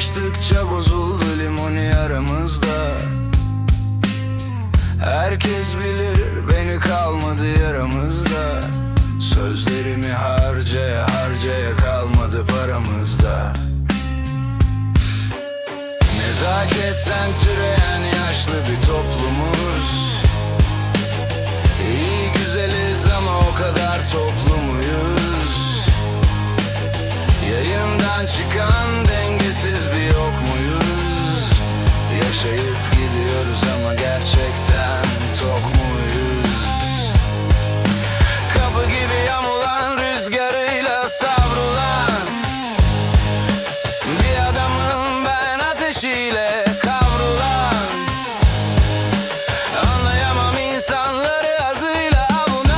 Yaklaştıkça bozuldu limoni aramızda. Herkes bilir beni kalmadı yaramızda. Sözlerimi harcaya harcaya kalmadı paramızda. Nezaketten türeyen yaşlı bir toplumuz. İyi güzeliz ama o kadar toplu muyuz? Yayından çıkan ateşiyle kavrulan Anlayamam insanları azıyla avunan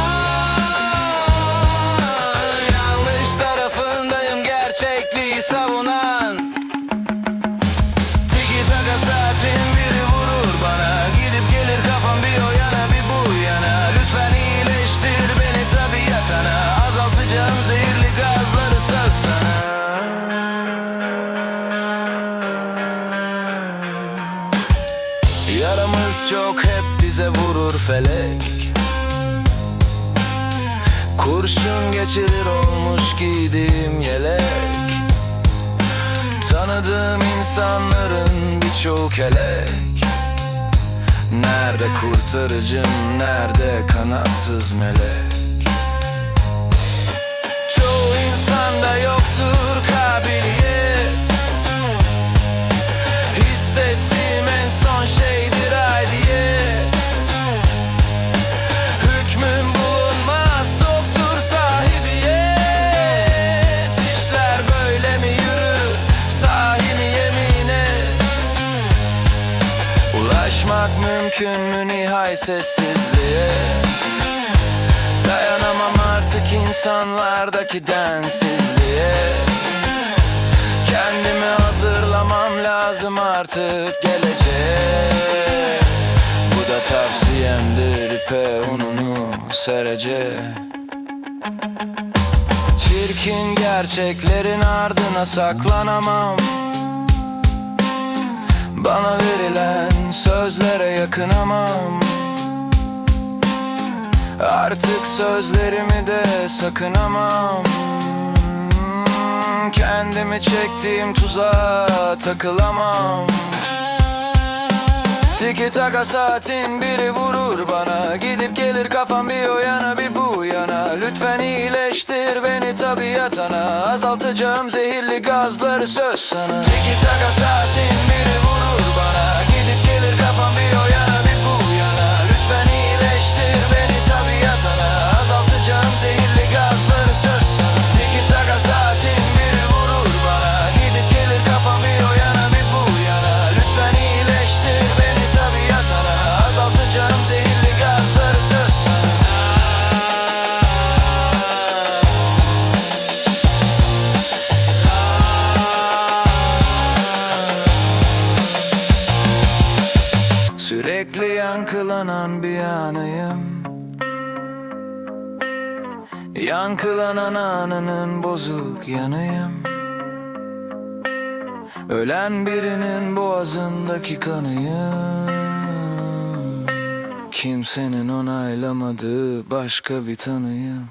Yanlış tarafındayım gerçekliği savunan Tiki taka saatin Yaramız çok hep bize vurur felek. Kurşun geçirir olmuş giydiğim yelek. Tanıdığım insanların birçoğu kelek. Nerede kurtarıcım, nerede kanatsız melek? Çoğu insanda yoktur Ulaşmak mümkün mü nihai sessizliğe? Dayanamam artık insanlardaki densizliğe. Kendimi hazırlamam lazım artık geleceğe. Bu da tavsiyemdir ipe ununu serece Çirkin gerçeklerin ardına saklanamam. Bana verilen sözlere yakınamam. Artık sözlerimi de sakınamam. Kendimi çektiğim tuzağa takılamam. Tiki taka saatin biri vurur bana. Gidip gelir kafam bir o yana bir bu yana. Lütfen iyileştir beni tabiatana. Azaltacağım zehirli gazları söz sana. Tiki taka saatin biri vurur bana Gidip gelir kafam Sürekli yankılanan bir anıyım. Yankılanan anının bozuk yanıyım. Ölen birinin boğazındaki kanıyım. Kimsenin onaylamadığı başka bir tanıyım